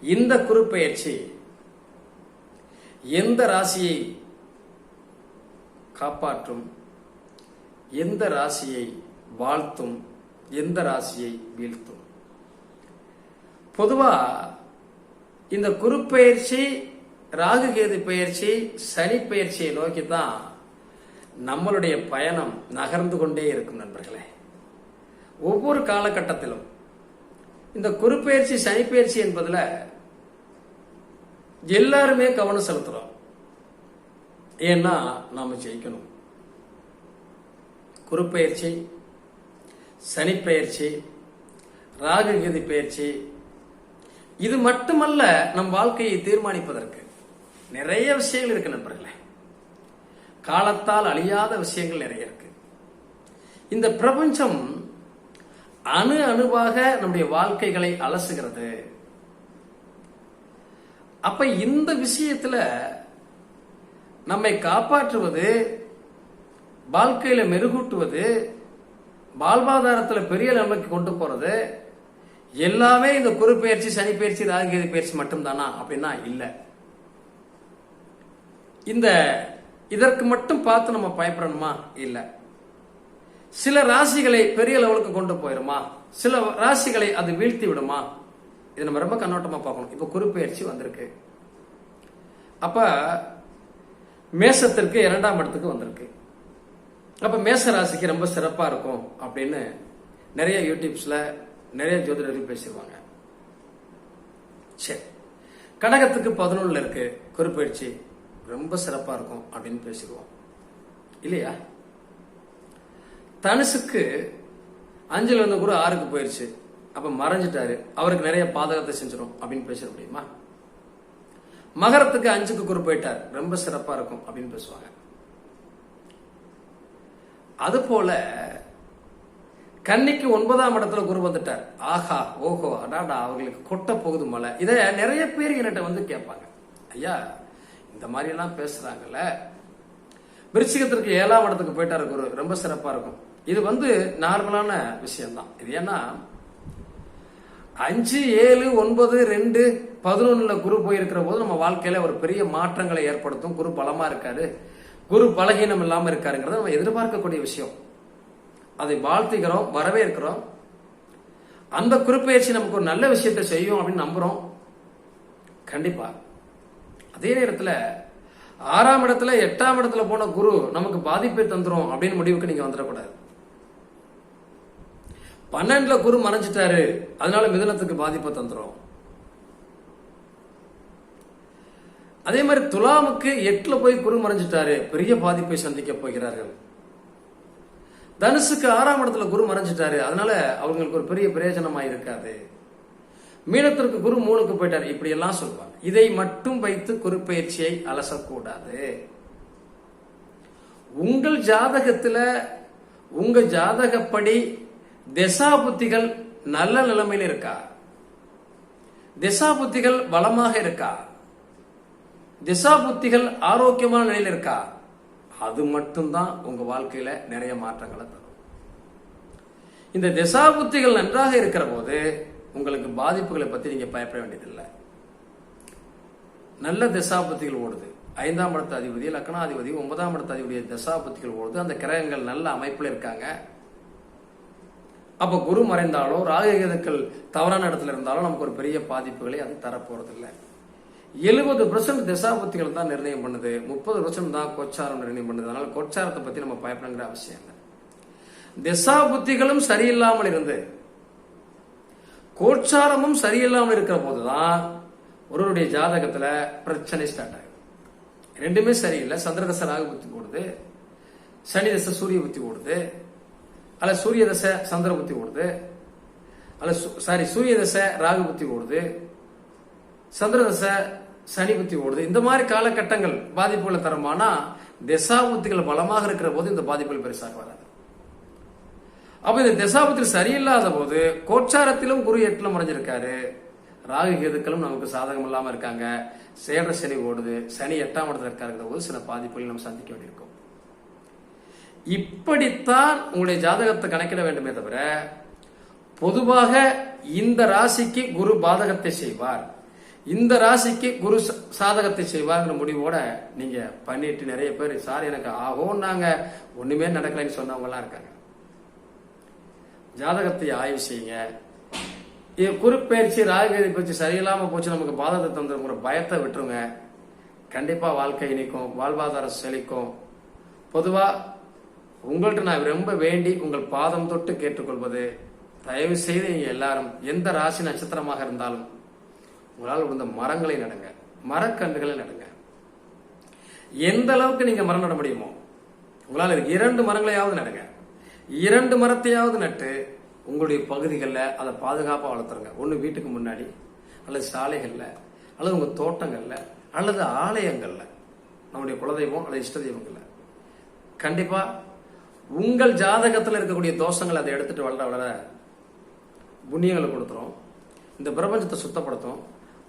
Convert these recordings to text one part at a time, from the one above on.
இந்த குறுப்பெயர்ச்சி எந்த ராசியை காப்பாற்றும்? எந்த ராசியை வாழ்த்தும்? எந்த ராசியை வீழ்த்தும்? பொதுவா இந்த குறுப்பெயர்ச்சி ராகுகேது பெயர்ச்சி சனி பெயர்ச்சியை நோக்கி தான் நம்மளுடைய பயணம் நகர்ந்து கொண்டே இருக்கும் நண்பர்களே. ஒவ்வொரு காலகட்டத்திலும் இந்த குறுப்பெயர்ச்சி சனிப்பெயர்ச்சி என்பதுல எல்லாருமே கவனம் செலுத்துறோம். ஏன்னா நாம ஜெயிக்கணும். குறுப்பெயர்ச்சி சனிப்பெயர்ச்சி ராகுகதி பயிற்சி இது மட்டுமல்ல நம் வாழ்க்கையை தீர்மானிப்பதற்கு. நிறைய விஷயங்கள் இருக்கு நண்பர்களே. காலத்தால் அழியாத விஷயங்கள் நிறைய இருக்கு. இந்த பிரபஞ்சம் அணு அணுவாக நம்முடைய வாழ்க்கைகளை அலசுகிறது. அப்ப இந்த விஷயத்துல நம்மை காப்பாற்றுவது வாழ்க்கையில மெருகூட்டுவது வாழ்வாதாரத்துல பெரிய நிலைமைக்கு கொண்டு போறது எல்லாமே இந்த குரு பயிற்சி சனி பயிற்சி ராகுகேது பயிற்சி மட்டும்தானா அப்படின்னா இல்ல. இந்த இதற்கு மட்டும் பார்த்து நம்ம பயப்படணுமா? இல்லை. சில ராசிகளை பெரிய லெவலுக்கு கொண்டு போயிருமா? சில ராசிகளை அது வீழ்த்தி விடுமா? இதை நம்ம ரொம்ப கண்ணோட்டமா பார்க்கணும். இப்ப குறிப்பெயர்ச்சி வந்திருக்கு. அப்ப மேசத்திற்கு இரண்டாம் இடத்துக்கு வந்திருக்கு. அப்ப மேச ராசிக்கு ரொம்ப சிறப்பா இருக்கும் அப்படின்னு நிறைய யூடியூப்ஸ்ல நிறைய ஜோதிடர்கள் பேசிடுவாங்க சரி. கடகத்துக்கு பதினொன்னுல இருக்கு. குறுப்பயிற்சி ரொம்ப சிறப்பா இருக்கும் அப்படின்னு பேசிடுவோம் இல்லையா? தனுசுக்கு அஞ்சல் இருந்த கூட ஆறுக்கு போயிருச்சு. அப்ப மறைஞ்சிட்டாரு. அவருக்கு நிறைய பாதகத்தை செஞ்சிடும் அப்படின்னு பேச முடியுமா? மகரத்துக்கு அஞ்சுக்கு குரு போயிட்டார். ரொம்ப சிறப்பா இருக்கும் அப்படின்னு பேசுவாங்க. அது போல கன்னிக்கு ஒன்பதாம் இடத்துல குரு வந்துட்டார். ஆஹா ஓஹோ அடாடா அவங்களுக்கு கொட்ட போகுது மலை இத நிறைய பேர் என்கிட்ட வந்து கேட்பாங்க. ஐயா இந்த மாதிரி எல்லாம் பேசுறாங்கல்ல. விருச்சிகத்திற்கு ஏழாம் இடத்துக்கு போயிட்டாரு குரு. ரொம்ப சிறப்பா இருக்கும். இது வந்து நார்மலான விஷயம்தான். இது ஏன்னா அஞ்சு ஏழு ஒன்பது ரெண்டு பதினொன்னுல குரு போயிருக்கிற போது நம்ம வாழ்க்கையில ஒரு பெரிய மாற்றங்களை ஏற்படுத்தும். குரு பலமா இருக்காரு. குரு பலகீனம் இல்லாம இருக்காருங்கிறத நம்ம எதிர்பார்க்கக்கூடிய விஷயம். அதை வாழ்த்துகிறோம் வரவேற்கிறோம். அந்த குறிப்பெயர்ச்சி நமக்கு ஒரு நல்ல விஷயத்தை செய்யும் அப்படின்னு நம்புறோம். கண்டிப்பா. அதே நேரத்துல ஆறாம் இடத்துல எட்டாம் இடத்துல போன குரு நமக்கு பாதிப்பை தந்துடும் அப்படின்னு முடிவுக்கு நீங்க வந்துடக்கூடாது. பன்னெண்டுல குரு மறைஞ்சிட்டாரு. அதனால மிதனத்துக்கு பாதிப்பை தந்துரும். அதே மாதிரி துலாமுக்கு எட்டுல போய் குரு மறைஞ்சிட்டாரு. பெரிய பாதிப்பை சந்திக்க போகிறார்கள். தனுசுக்கு ஆறாம் இடத்துல குரு மறைஞ்சிட்டாரு. அதனால அவங்களுக்கு ஒரு பெரிய பிரயோஜனமா இருக்காது மீனத்திற்கு குரு மூணுக்கு போயிட்டாரு. இப்படி எல்லாம் சொல்லுவாங்க இதை மட்டும் வைத்து குரு பயிற்சியை அலசக்கூடாது. உங்கள் ஜாதகத்துல உங்க ஜாதகப்படி திசா புத்திகள் நல்ல நிலைமையில் இருக்கா? திசா புத்திகள் பலமாக இருக்கா? திசா புத்திகள் ஆரோக்கியமான நிலையில் இருக்கா? அது மட்டும்தான் உங்க வாழ்க்கையில நிறைய மாற்றங்களை தரும். இந்த திசா புத்திகள் நன்றாக இருக்கிற போது உங்களுக்கு பாதிப்புகளை பத்தி நீங்க பயப்பட வேண்டியதில்லை. நல்ல திசா புத்திகள் ஓடுது. ஐந்தாம் இடத்த அதிபதி லக்னாதிபதி ஒன்பதாம் இடத்த அதிபதி திசா புத்திகள் ஓடுது. அந்த கிரகங்கள் நல்ல அமைப்புல இருக்காங்க. அப்ப குரு மறைந்தாலோ ராககேதுக்கள் தவறான இடத்துல இருந்தாலும் நமக்கு ஒரு பெரிய பாதிப்புகளை அது தரப்போறதில்லை. எழுபது பெர்சன்ட் திசாபுத்திகள் தான் நிர்ணயம் பண்ணுது. முப்பது பெர்சன்ட் தான் கோச்சாரம் நிர்ணயம் பண்ணுது. அதனால கோச்சாரத்தை பத்தி நம்ம பயப்படங்கிற அவசியம் இல்லை. திசா புத்திகளும் சரியில்லாமல் இருந்து கோச்சாரமும் சரியில்லாமல் இருக்கிற போதுதான் ஒருவருடைய ஜாதகத்துல பிரச்சனை ஸ்டார்ட் ஆகும் ரெண்டுமே சரியில்லை. சந்திரதசை ராகு புத்தி போடுது. சனி தசை சூரிய புத்தி போடுது. அல்ல சூரிய தசை சந்திர புத்தி ஓடுது. அல்ல சாரி சூரிய தசை ராகு புத்தி ஓடுது. சந்திரதசை சனி புத்தி ஓடுது. இந்த மாதிரி காலகட்டங்கள் பாதிப்புகளை தரமானா திசாபுத்திகள் பலமாக இருக்கிற போது இந்த பாதிப்புகள் பெருசாக வராது. அப்ப இந்த திசாபுத்திகள் சரியில்லாத போது கோச்சாரத்திலும் குரு எட்டிலும் மறைஞ்சிருக்காரு ராகு கேதுக்களும் நமக்கு சாதகம் இல்லாம இருக்காங்க. சேர சனி ஓடுது. சனி எட்டாம் இடத்துல இருக்காருங்கிற போது சில பாதிப்புகள் நம்ம சந்திக்க வேண்டியிருக்கும். இப்படித்தான் உங்களுடைய ஜாதகத்தை கணக்கிட வேண்டுமே தவிர பொதுவாக இந்த ராசிக்கு குரு பாதகத்தை செய்வார். இந்த ராசிக்கு குரு சாதகத்தை செய்வாங்கிற முடிவோட நீங்க பண்ணிட்டு நிறைய பேர் சார் எனக்கு ஆகும் நாங்க ஒண்ணுமே நடக்கலைன்னு சொன்னவங்கலாம் இருக்காங்க. ஜாதகத்தை ஆய்வு செய்யுங்க. இது குறுப்பெயர்ச்சி ராகுகதி பயிற்சி சரியில்லாம போச்சு நமக்கு பாதகத்தை தந்துருங்கிற பயத்தை விட்டுருங்க. கண்டிப்பா வாழ்க்கை இனிக்கும் வாழ்வாதாரம் செழிக்கும். பொதுவா உங்கள்கிட்ட நான் ரொம்ப வேண்டி உங்கள் பாதம் தொட்டு கேட்டுக்கொள்வது. தயவு செய்து நீங்கள் எல்லாரும் எந்த ராசி நட்சத்திரமாக இருந்தாலும் உங்களால் விழுந்த மரங்களை நடுங்க. மரக்கன்றுகளை நடுங்க. எந்த அளவுக்கு நீங்க மரம் நட முடியுமோ உங்களால் இரண்டு மரங்களையாவது நடுங்க. இரண்டு மரத்தையாவது நட்டு உங்களுடைய பகுதிகளில் அதை பாதுகாப்பாக வளர்த்துருங்க. ஒன்று வீட்டுக்கு முன்னாடி அல்லது சாலைகளில் அல்லது உங்கள் தோட்டங்களில் அல்லது ஆலயங்களில் நம்முடைய குலதெய்வம் அல்லது இஷ்ட தெய்வங்களில். கண்டிப்பாக உங்கள் ஜாதகத்தில் இருக்கக்கூடிய தோஷங்களை அதை எடுத்துட்டு வளர வளர புண்ணியங்களை கொடுத்துரும். இந்த பிரபஞ்சத்தை சுத்தப்படுத்தும்.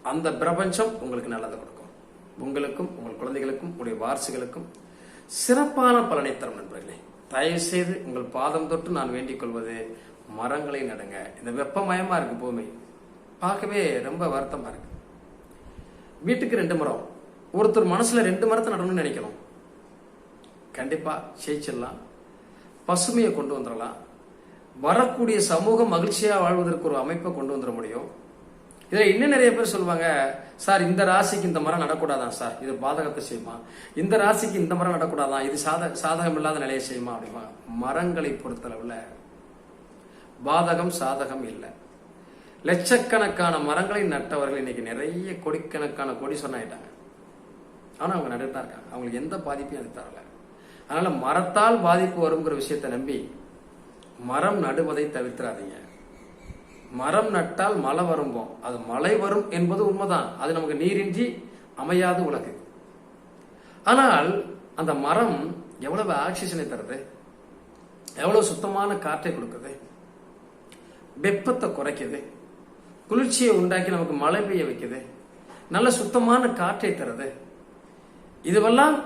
அந்த பிரபஞ்சம் உங்களுக்கு நல்லதை கொடுக்கும். உங்களுக்கும் உங்கள் குழந்தைகளுக்கும் உங்களுடைய வாரிசுகளுக்கும் சிறப்பான பலனை தரும் நண்பர்களே. தயவு செய்து உங்கள் பாதம் தொட்டு நான் வேண்டிக் கொள்வது மரங்களை நடுங்க. இந்த வெப்பமயமா இருக்கு பூமி. பார்க்கவே ரொம்ப வருத்தமா இருக்கு. வீட்டுக்கு ரெண்டு மரம். ஒருத்தர் மனசுல ரெண்டு மரத்தை நடணும்னு நினைக்கணும். கண்டிப்பா ஜெயிச்சிடலாம். பசுமையை கொண்டு வந்துடலாம். வரக்கூடிய சமூகம் மகிழ்ச்சியாக வாழ்வதற்கு ஒரு அமைப்பை கொண்டு வந்துட முடியும். இதில் இன்னும் நிறைய பேர் சொல்லுவாங்க சார் இந்த ராசிக்கு இந்த மரம் நடக்கூடாதான் சார்? இது பாதகத்தை செய்யுமா? இந்த ராசிக்கு இந்த மரம் நடக்கூடாதான் இது சாத சாதகம் இல்லாத நிலையை செய்யுமா? அப்படிமா மரங்களை பொறுத்தளவில் பாதகம் சாதகம் இல்லை. லட்சக்கணக்கான மரங்களை நட்டவர்கள் இன்னைக்கு நிறைய கோடிக்கணக்கான கொடி சொன்னாயிட்டாங்க. ஆனால் அவங்க நடுட்டு தான் இருக்காங்க. அவங்களுக்கு எந்த பாதிப்பையும் அது தரலை. அதனால மரத்தால் பாதிப்பு வருங்கிற விஷயத்தை நம்பி மரம் நடுவதை தவிர்த்திராதீங்க. மரம் நட்டால் மழை வரும்போம். அது மழை வரும் என்பது உண்மைதான். அது நமக்கு நீரின்றி அமையாது உலகு. ஆனால் அந்த மரம் எவ்வளவு ஆக்சிஜனை தருது? எவ்வளவு சுத்தமான காற்றை கொடுக்குது? வெப்பத்தை குறைக்குது. குளிர்ச்சியை உண்டாக்கி நமக்கு மழை பெய்ய வைக்குது. நல்ல சுத்தமான காற்றை தருது. இதுவெல்லாம்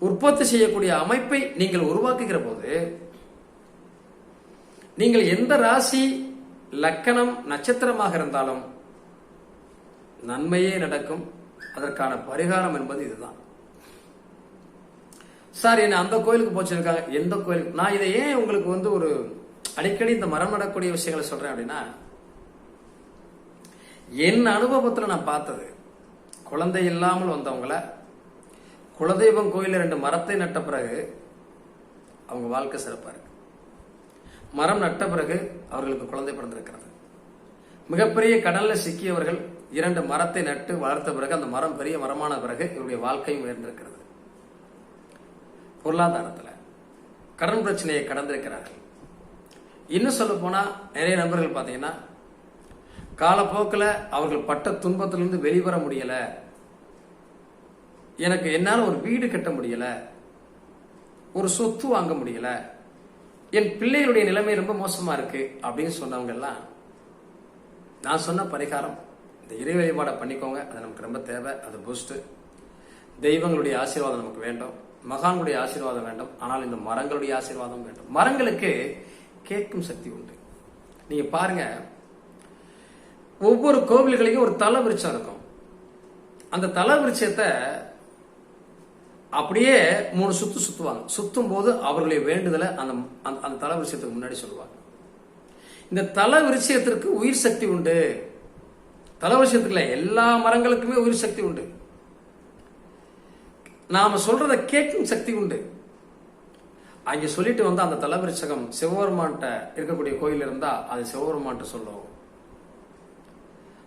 உற்பத்தி செய்யக்கூடிய அமைப்பை நீங்கள் உருவாக்குகிற போது நீங்கள் எந்த ராசி லக்கணம் நட்சத்திரமாக இருந்தாலும் நன்மையே நடக்கும். அதற்கான பரிகாரம் என்பது இதுதான். சார் என்ன அந்த கோயிலுக்கு போச்சிருக்காங்க எந்த கோயிலுக்கு நான் இதை ஏன் உங்களுக்கு வந்து ஒரு அடிக்கடி இந்த மரம் நடக்கூடிய விஷயங்களை சொல்றேன் அப்படின்னா என் அனுபவத்தில் நான் பார்த்தது குழந்தை இல்லாமல் வந்தவங்கள குலதெய்வம் கோயிலில் ரெண்டு மரத்தை நட்ட பிறகு அவங்க வாழ்க்கை சிறப்பாக இருக்கு. மரம் நட்ட பிறகு அவர்களுக்கு குழந்தை பிறந்திருக்கிறது. மிகப்பெரிய கடலில் சிக்கியவர்கள் இரண்டு மரத்தை நட்டு வளர்த்த பிறகு அந்த மரம் பெரிய மரமான பிறகு இவருடைய வாழ்க்கையும் உயர்ந்திருக்கிறது. பொருளாதாரத்தில் கடன் பிரச்சனையை கடந்திருக்கிறார்கள். இன்னும் சொல்ல போனால் நிறைய நண்பர்கள் பார்த்தீங்கன்னா காலப்போக்கில் அவர்கள் பட்ட துன்பத்திலிருந்து வெளிவர முடியலை. எனக்கு என்னால் ஒரு வீடு கட்ட முடியலை. ஒரு சொத்து வாங்க முடியல. என் பிள்ளைகளுடைய நிலைமை ரொம்ப மோசமாக இருக்கு அப்படின்னு சொன்னவங்க எல்லாம் நான் சொன்ன பரிகாரம் இந்த இறை வழிபாடை பண்ணிக்கோங்க. அது நமக்கு ரொம்ப தேவை அது பூஸ்ட்டு தெய்வங்களுடைய ஆசீர்வாதம் நமக்கு வேண்டும் மகான்களுடைய ஆசீர்வாதம் வேண்டும் ஆனால் இந்த மரங்களுடைய ஆசீர்வாதம் வேண்டும். மரங்களுக்கு கேட்கும் சக்தி உண்டு. நீங்க பாருங்க ஒவ்வொரு கோவில்களையும் ஒரு தலை விருட்சம் இருக்கும். அந்த தலை விருட்சத்தை அப்படியே மூணு சுத்து சுத்துவாங்க. சுத்தும் போது அவர்களுடைய வேண்டுதலை அந்த அந்த- அந்த தல விருட்சத்துக்கு முன்னாடி சொல்லுவாங்க. இந்த தலை விருட்சத்திற்கு உயிர் சக்தி உண்டு. தலை விருட்சத்துக்குள்ள எல்லா மரங்களுக்குமே உயிர் சக்தி உண்டு. நாம சொல்றத கேட்கும் சக்தி உண்டு. அங்க சொல்லிட்டு வந்து அந்த தலைவரிசகம் சிவபெருமான்கிட்ட இருக்கக்கூடிய கோயில் இருந்தா அது சிவபெருமான்கிட்ட சொல்லும்.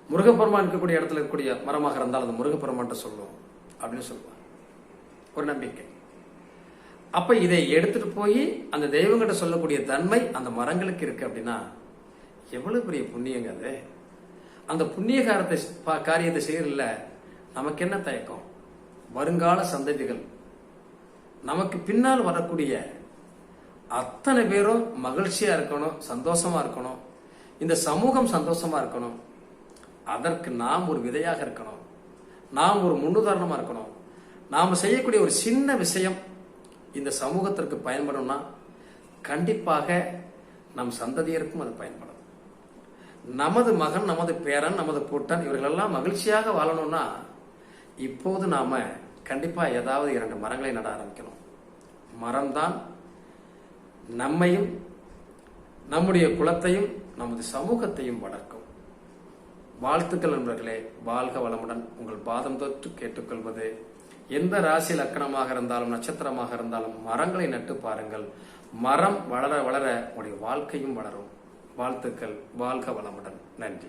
முருகப்பெருமான் இருக்கக்கூடிய இடத்துல இருக்கக்கூடிய மரமாக இருந்தால் அது முருகப்பெருமான்கிட்ட சொல்லும். அப்படின்னு சொல்லுவாங்க. ஒரு நம்பிக்கை. அப்ப இதை எடுத்துட்டு போய் அந்த தெய்வங்கிட்ட சொல்லக்கூடிய தன்மை அந்த மரங்களுக்கு இருக்கு அப்படின்னா எவ்வளவு பெரிய புண்ணியங்க அது. அந்த புண்ணிய காரத்தை காரியத்தை செய்யறதில்ல நமக்கு என்ன தயக்கம்? வருங்கால சந்ததிகள். நமக்கு பின்னால் வரக்கூடிய அத்தனை பேரும் மகிழ்ச்சியா இருக்கணும் சந்தோஷமா இருக்கணும். இந்த சமூகம் சந்தோஷமா இருக்கணும். அதற்கு நாம் ஒரு விதையாக இருக்கணும். நாம் ஒரு முன்னுதாரணமா இருக்கணும். நாம் செய்யக்கூடிய ஒரு சின்ன விஷயம் இந்த சமூகத்திற்கு பயன்படும்னா கண்டிப்பாக நம் சந்ததியருக்கும் அது பயன்படும். நமது மகன் நமது பேரன் நமது கூட்டன் இவர்களெல்லாம் மகிழ்ச்சியாக வாழணும்னா இப்போது நாம கண்டிப்பா ஏதாவது இரண்டு மரங்களை நட ஆரம்பிக்கணும். மரம்தான் நம்மையும் நம்முடைய குலத்தையும் நமது சமூகத்தையும் வளர்க்கும். வாழ்த்துக்கள் நண்பர்களே வாழ்க வளமுடன். உங்கள் பாதம் தொற்று கேட்டுக்கொள்வது எந்த ராசி லக்கணமாக இருந்தாலும் நட்சத்திரமாக இருந்தாலும் மரங்களை நட்டு பாருங்கள். மரம் வளர வளர உங்களுடைய வாழ்க்கையும் வளரும். வாழ்த்துக்கள். வாழ்க வளமுடன். நன்றி.